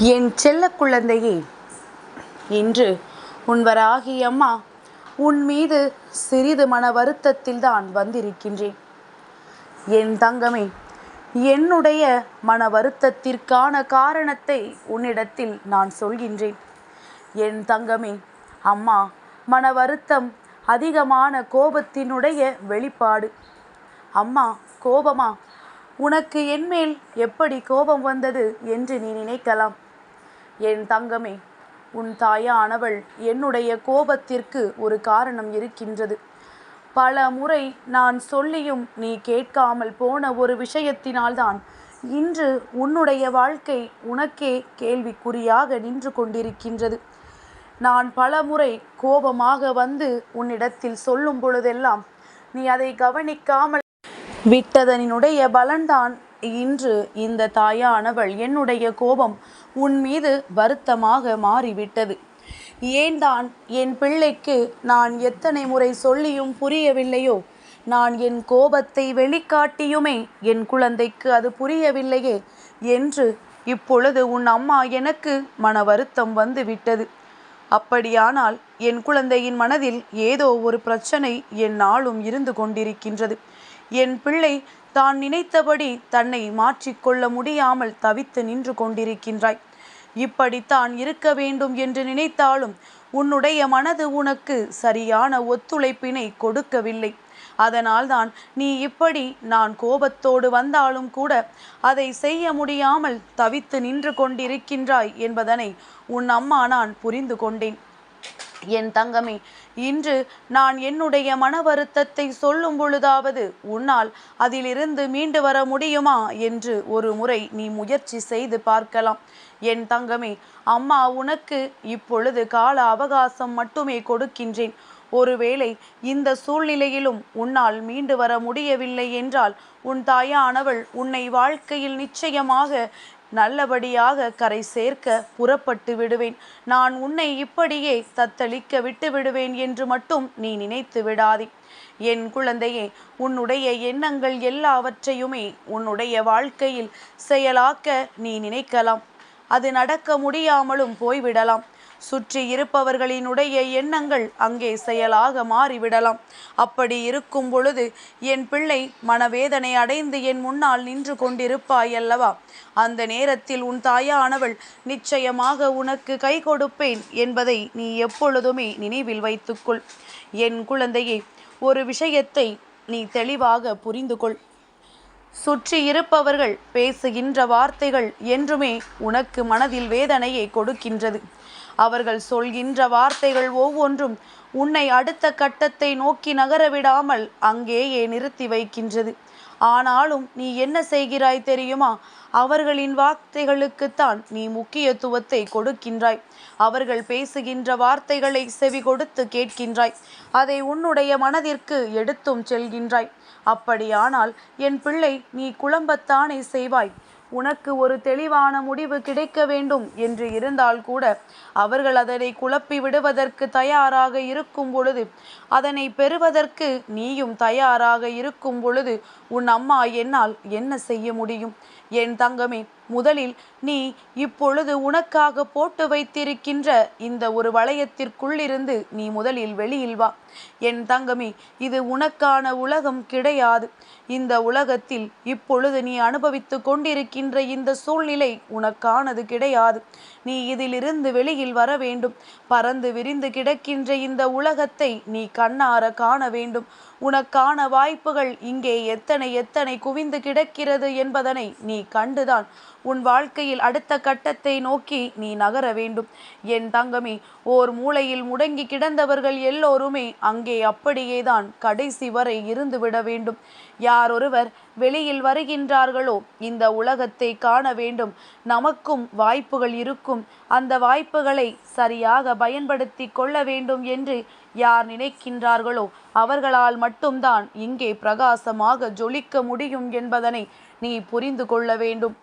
என் செல்ல குழந்தையே இன்று உன்வராகி அம்மா உன் மீது சிறிது மன வருத்தத்தில் தான் வந்திருக்கின்றேன். என் தங்கமே என்னுடைய மன வருத்தத்திற்கான காரணத்தை உன்னிடத்தில் நான் சொல்கின்றேன். என் தங்கமே அம்மா மன வருத்தம் அதிகமான கோபத்தினுடைய வெளிப்பாடு. அம்மா கோபமா? உனக்கு என்மேல் எப்படி கோபம் வந்தது என்று நீ நினைக்கலாம். என் தங்கமே உன் தாயானவள் என்னுடைய கோபத்திற்கு ஒரு காரணம் இருக்கின்றது. பல முறை நான் சொல்லியும் நீ கேட்காமல் போன ஒரு விஷயத்தினால்தான் இன்று உன்னுடைய வாழ்க்கை உனக்கே கேள்விக்குறியாக நின்று கொண்டிருக்கின்றது. நான் பல முறை கோபமாக வந்து உன்னிடத்தில் சொல்லும் பொழுதெல்லாம் நீ அதை கவனிக்காமல் விட்டதனினுடைய பலன்தான் இன்று இந்த தாயானவள் என்னுடைய கோபம் உன் மீது வருத்தமாக மாறிவிட்டது. ஏன்தான் என் பிள்ளைக்கு நான் எத்தனை முறை சொல்லியும் புரியவில்லையோ? நான் என் கோபத்தை வெளிக்காட்டியுமே என் குழந்தைக்கு அது புரியவில்லையே என்று இப்பொழுது உன் அம்மா எனக்கு மன வருத்தம் வந்து விட்டது அப்படியானால் என் குழந்தையின் மனதில் ஏதோ ஒரு பிரச்சனை என் நாளும் இருந்து கொண்டிருக்கின்றது. என் பிள்ளை தான் நினைத்தபடி தன்னை மாற்றிக்கொள்ள முடியாமல் தவித்து நின்று கொண்டிருக்கின்றாய். இப்படித்தான் இருக்க வேண்டும் என்று நினைத்தாலும் உன்னுடைய மனது உனக்கு சரியான ஒத்துழைப்பினை கொடுக்கவில்லை. அதனால்தான் நீ இப்படி நான் கோபத்தோடு வந்தாலும் கூட அதை செய்ய முடியாமல் தவித்து நின்று கொண்டிருக்கின்றாய் என்பதனை உன் அம்மா நான் புரிந்து கொண்டேன். என் தங்கமே இன்று நான் என்னுடைய மன வருத்தத்தை சொல்லும் பொழுதாவது உன்னால் அதிலிருந்து மீண்டு வர முடியுமா என்று ஒரு முறை நீ முயற்சி செய்து பார்க்கலாம். என் தங்கமே அம்மா உனக்கு இப்பொழுது கால அவகாசம் மட்டுமே கொடுக்கின்றேன். ஒருவேளை இந்த சூழ்நிலையிலும் உன்னால் மீண்டு வர முடியவில்லை என்றால் உன் தாயானவள் உன்னை வாழ்க்கையில் நிச்சயமாக நல்லபடியாக கரை சேர்க்க புறப்பட்டு விடுவேன். நான் உன்னை இப்படியே தத்தளிக்க விட்டு விடுவேன் என்று மட்டும் நீ நினைத்து விடாதே. என் குழந்தையே உன்னுடைய எண்ணங்கள் எல்லாவற்றையுமே உன்னுடைய வாழ்க்கையில் செயலாக்க நீ நினைக்கலாம். அது நடக்க முடியாமலும் போய்விடலாம். சுற்றி இருப்பவர்களினுடைய எண்ணங்கள் அங்கே செயலாக மாறிவிடலாம். அப்படி இருக்கும் பொழுது என் பிள்ளை மனவேதனை அடைந்து என் முன்னால் நின்று கொண்டிருப்பாய் அல்லவா? அந்த நேரத்தில் உன் தாயானவள் நிச்சயமாக உனக்கு கை கொடுப்பேன் என்பதை நீ எப்பொழுதுமே நினைவில் வைத்துக்கொள். என் குழந்தையே ஒரு விஷயத்தை நீ தெளிவாக புரிந்து கொள் சுற்றி இருப்பவர்கள் பேசுகின்ற வார்த்தைகள் என்றுமே உனக்கு மனதில் வேதனையை கொடுக்கின்றது. அவர்கள் சொல்கின்ற வார்த்தைகள் ஒவ்வொன்றும் உன்னை அடுத்த கட்டத்தை நோக்கி நகரவிடாமல் அங்கேயே நிறுத்தி வைக்கின்றது. ஆனாலும் நீ என்ன செய்கிறாய் தெரியுமா? அவர்களின் வார்த்தைகளுக்குத்தான் நீ முக்கியத்துவத்தை கொடுக்கின்றாய். அவர்கள் பேசுகின்ற வார்த்தைகளை செவி கொடுத்து கேட்கின்றாய். அதை உன்னுடைய மனதிற்கு எடுத்தும் செல்கின்றாய். அப்படியானால் என் பிள்ளை நீ குழம்பத்தானே செய்வாய்? உனக்கு ஒரு தெளிவான முடிவு கிடைக்க வேண்டும் என்று இருந்தால் கூட அவர்கள் அதனை குழப்பி விடுவதற்கு தயாராக இருக்கும் பொழுது அதனை பெறுவதற்கு நீயும் தயாராக இருக்கும் பொழுது உன் அம்மா என்னால் என்ன செய்ய முடியும்? என் தங்கமே முதலில் நீ இப்பொழுது உனக்காக போட்டு வைத்திருக்கின்ற இந்த ஒரு வளையத்திற்குள்ளிருந்து நீ முதலில் வெளியில் வா. என் தங்கமி இது உனக்கான உலகம் கிடையாது. இந்த உலகத்தில் இப்பொழுது நீ அனுபவித்து கொண்டிருக்கின்ற இந்த சூழ்நிலை உனக்கானது கிடையாது. நீ இதிலிருந்து வெளியில் வர வேண்டும். பறந்து விரிந்து கிடக்கின்ற இந்த உலகத்தை நீ கண்ணார காண வேண்டும். உனக்கான வாய்ப்புகள் இங்கே எத்தனை எத்தனை குவிந்து கிடக்கிறது என்பதனை நீ கண்டுதான். உன் வாழ்க்கையில் அடுத்த கட்டத்தை நோக்கி நீ நகர வேண்டும். என் தங்கமே ஓர் மூலையில் முடங்கி கிடந்தவர்கள் எல்லோருமே அங்கே அப்படியேதான் கடைசி வரை இருந்து விட வேண்டும். யார் ஒருவர் வெளியில் வருகின்றார்களோ இந்த உலகத்தை காண வேண்டும். நமக்கும் வாய்ப்புகள் இருக்கும். அந்த வாய்ப்புகளை சரியாக பயன்படுத்தி கொள்ள வேண்டும் என்று யார் நினைக்கின்றார்களோ அவர்களால் மட்டும்தான் இங்கே பிரகாசமாக ஜொலிக்க முடியும் என்பதனை நீ புரிந்து கொள்ள வேண்டும்.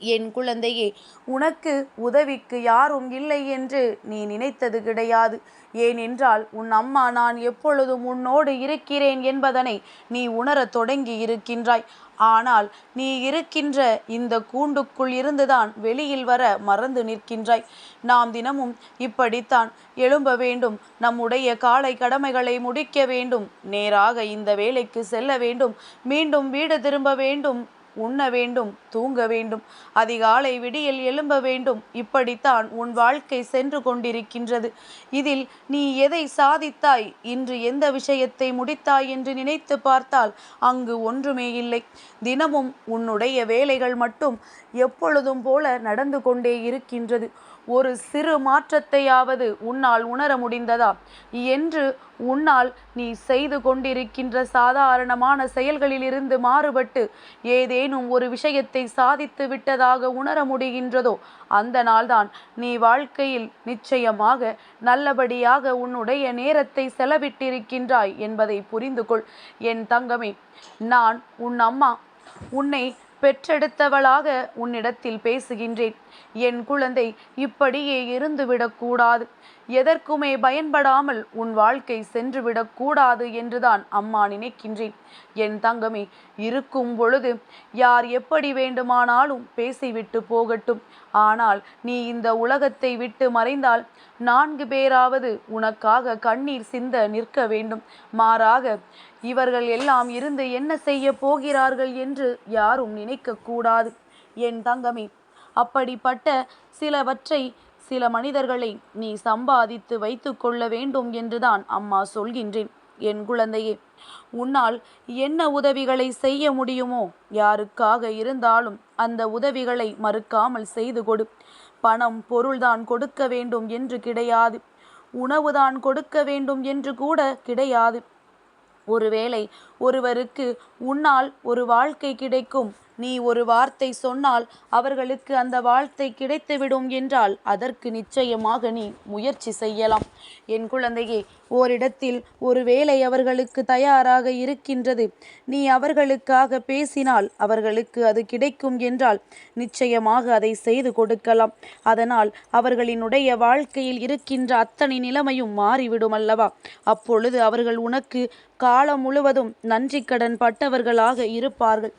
என் குழந்தையே உனக்கு உதவிக்கு யாரும் இல்லை என்று நீ நினைத்தது கிடையாது. ஏனென்றால் உன் அம்மா நான் எப்பொழுதும் உன்னோடு இருக்கிறேன் என்பதனை நீ உணரத் தொடங்கி இருக்கின்றாய். ஆனால் நீ இருக்கின்ற இந்த கூண்டுக்குள் இருந்துதான் வெளியில் வர மறந்து நிற்கின்றாய். நாம் தினமும் இப்படித்தான் எழும்ப வேண்டும். நம்முடைய காலை கடமைகளை முடிக்க வேண்டும். நேராக இந்த வேலைக்கு செல்ல வேண்டும். மீண்டும் வீடு திரும்ப வேண்டும். உண்ண வேண்டும் தூங்க வேண்டும். அதிகாலை விடியல் எழும்ப வேண்டும். இப்படித்தான் உன் வாழ்க்கை சென்று கொண்டிருக்கின்றது. இதில் நீ எதை சாதித்தாய்? இன்று எந்த விஷயத்தை முடித்தாய் என்று நினைத்து பார்த்தால் அங்கு ஒன்றுமே இல்லை. தினமும் உன்னுடைய வேலைகள் மட்டும் எப்பொழுதும் போல நடந்து கொண்டே இருக்கின்றது. ஒரு சிறு மாற்றத்தையாவது உன்னால் உணர முடிந்ததா? என்று உன்னால் நீ செய்து கொண்டிருக்கின்ற சாதாரணமான செயல்களிலிருந்து மாறுபட்டு ஏதேனும் ஒரு விஷயத்தை சாதித்து விட்டதாக உணர முடிகின்றதோ அந்த நாள்தான் நீ வாழ்க்கையில் நிச்சயமாக நல்லபடியாக உன்னுடைய நேரத்தை செலவிட்டிருக்கின்றாய் என்பதை புரிந்து கொள். என் தங்கமே நான் உன் அம்மா உன்னை பெற்றெடுத்தவளாக உன்னிடத்தில் பேசுகின்றேன். என் குழந்தை இப்படியே இருந்துவிடக்கூடாது. எதற்குமே பயன்படாமல் உன் வாழ்க்கை சென்றுவிடக்கூடாது என்றுதான் அம்மா நினைக்கின்றேன். என் தங்கமே இருக்கும் பொழுது யார் எப்படி வேண்டுமானாலும் பேசிவிட்டு போகட்டும். ஆனால் நீ இந்த உலகத்தை விட்டு மறைந்தால் நான்கு பேராவது உனக்காக கண்ணீர் சிந்த நிற்க வேண்டும். மாறாக இவர்கள் எல்லாம் இருந்து என்ன செய்ய போகிறார்கள் என்று யாரும் நினைக்கக்கூடாது. என் தங்கமே அப்படிப்பட்ட சிலவற்றை சில மனிதர்களை நீ சம்பாதித்து வைத்து கொள்ள வேண்டும் என்றுதான் அம்மா சொல்கின்றேன். என் குழந்தையே உன்னால் என்ன உதவிகளை செய்ய முடியுமோ யாருக்காக இருந்தாலும் அந்த உதவிகளை மறுக்காமல் செய்து கொடு. பணம் பொருள்தான் கொடுக்க வேண்டும் என்று கிடையாது. உணவுதான் கொடுக்க வேண்டும் என்று கூட கிடையாது. ஒருவேளை ஒருவருக்கு உன்னால் ஒரு வாழ்க்கை கிடைக்கும். நீ ஒரு வார்த்தை சொன்னால் அவர்களுக்கு அந்த வாழ்த்தை கிடைத்துவிடும் என்றால் அதற்கு நிச்சயமாக நீ முயற்சி செய்யலாம். என் குழந்தையே ஓரிடத்தில் ஒரு வேலை அவர்களுக்கு தயாராக இருக்கின்றது. நீ அவர்களுக்காக பேசினால் அவர்களுக்கு அது கிடைக்கும் என்றால் நிச்சயமாக அதை செய்து கொடுக்கலாம். அதனால் அவர்களினுடைய வாழ்க்கையில் இருக்கின்ற அத்தனை நிலைமையும் மாறிவிடும் அல்லவா அப்பொழுது அவர்கள் உனக்கு காலம் முழுவதும் நன்றி கடன் பட்டவர்களாக இருப்பார்கள்.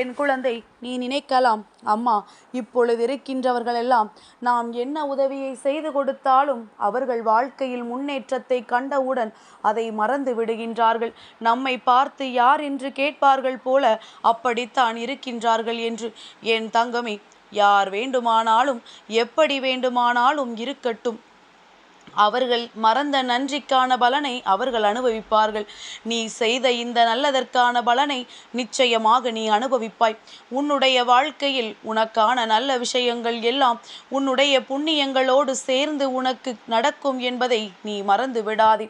என் குழந்தை நீ நினைக்கலாம். அம்மா இப்பொழுது இருக்கின்றவர்களெல்லாம் நாம் என்ன உதவியை செய்து கொடுத்தாலும் அவர்கள் வாழ்க்கையில் முன்னேற்றத்தை கண்டவுடன் அதை மறந்து விடுகின்றார்கள். நம்மை பார்த்து யார் என்று கேட்பார்கள் போல அப்படித்தான் இருக்கின்றார்கள் என்று. என் தங்கமே யார் வேண்டுமானாலும் எப்படி வேண்டுமானாலும் இருக்கட்டும். அவர்கள் மறந்த நன்றிக்கான பலனை அவர்கள் அனுபவிப்பார்கள். நீ செய்த இந்த நல்லதற்கான பலனை நிச்சயமாக நீ அனுபவிப்பாய். உன்னுடைய வாழ்க்கையில் உனக்கான நல்ல விஷயங்கள் எல்லாம் உன்னுடைய புண்ணியங்களோடு சேர்ந்து உனக்கு நடக்கும் என்பதை நீ மறந்து விடாதே.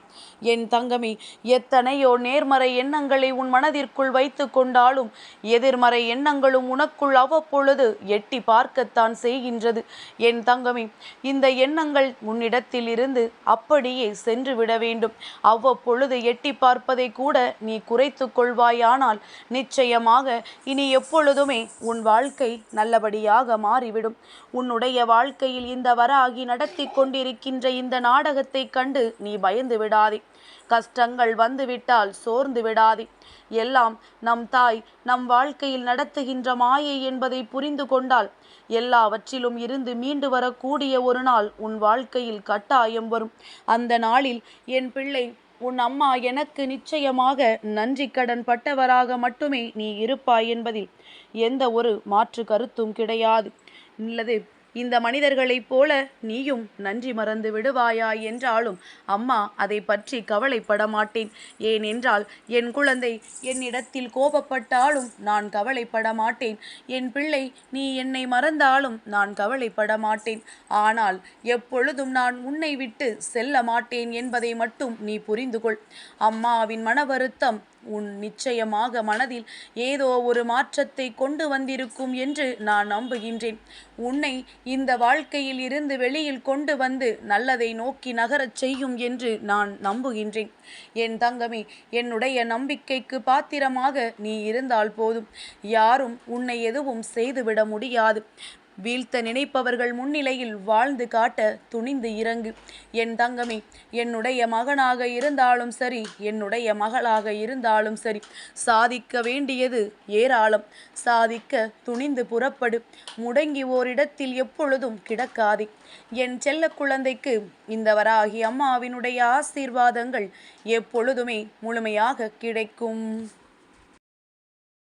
என் தங்கமி எத்தனையோ நேர்மறை எண்ணங்களை உன் மனதிற்குள் வைத்து கொண்டாலும் எதிர்மறை எண்ணங்களும் உனக்குள் அவ்வப்பொழுது எட்டி பார்க்கத்தான் செய்கின்றது. என் தங்கமி இந்த எண்ணங்கள் உன்னிடத்தில் இருந்து அப்படியே சென்று விட வேண்டும். அவ்வப்பொழுது எட்டி பார்ப்பதை கூட நீ குறைத்து கொள்வாயானால் நிச்சயமாக இனி எப்பொழுதுமே உன் வாழ்க்கை நல்லபடியாக மாறிவிடும். உன்னுடைய வாழ்க்கையில் இந்த வராகி நடத்தி கொண்டிருக்கின்ற இந்த நாடகத்தை கண்டு நீ பயந்து விடாதே. கஷ்டங்கள் வந்துவிட்டால் சோர்ந்து விடாதே. எல்லாம் நம் தாய் நம் வாழ்க்கையில் நடத்துகின்ற மாயை என்பதை புரிந்து கொண்டால் எல்லாவற்றிலும் இருந்து மீண்டு வரக்கூடிய ஒரு நாள் உன் வாழ்க்கையில் கட்டாயம் வரும். அந்த நாளில் என் பிள்ளை உன் அம்மா எனக்கு நிச்சயமாக நன்றி கடன் பட்டவராக மட்டுமே நீ இருப்பாய் என்பதில் எந்த ஒரு மாற்று கருத்தும் கிடையாது. இல்லது இந்த மனிதர்களைப் போல நீயும் நன்றி மறந்து விடுவாயா என்றாலும் அம்மா அதை பற்றி கவலைப்பட மாட்டேன். ஏனென்றால் என் குழந்தை என்னிடத்தில் கோபப்பட்டாலும் நான் கவலைப்பட மாட்டேன். என் பிள்ளை நீ என்னை மறந்தாலும் நான் கவலைப்பட மாட்டேன். ஆனால் எப்பொழுதும் நான் உன்னை விட்டு செல்ல மாட்டேன் என்பதை மட்டும் நீ புரிந்து கொள் அம்மாவின் மன வருத்தம் உன் நிச்சயமாக மனதில் ஏதோ ஒரு மாற்றத்தை கொண்டு வந்திருக்கும் என்று நான் நம்புகின்றேன். உன்னை இந்த வாழ்க்கையில் இருந்து வெளியில் கொண்டு வந்து நல்லதை நோக்கி நகரச் செய்யும் என்று நான் நம்புகின்றேன். என் தங்கமே என்னுடைய நம்பிக்கைக்கு பாத்திரமாக நீ இருந்தால் போதும். யாரும் உன்னை எதுவும் செய்துவிட முடியாது. வீழ்த்த நினைப்பவர்கள் முன்னிலையில் வாழ்ந்து காட்ட துணிந்து இறங்கு. என் தங்கமே என்னுடைய மகனாக இருந்தாலும் சரி என்னுடைய மகளாக இருந்தாலும் சரி சாதிக்க வேண்டியது ஏராளம். சாதிக்க துணிந்து புறப்படு. முடங்கி ஓரிடத்தில் எப்பொழுதும் கிடக்காதே. என் செல்ல குழந்தைக்கு இந்த வராகி அம்மாவினுடைய ஆசீர்வாதங்கள் எப்பொழுதுமே முழுமையாக கிடைக்கும்.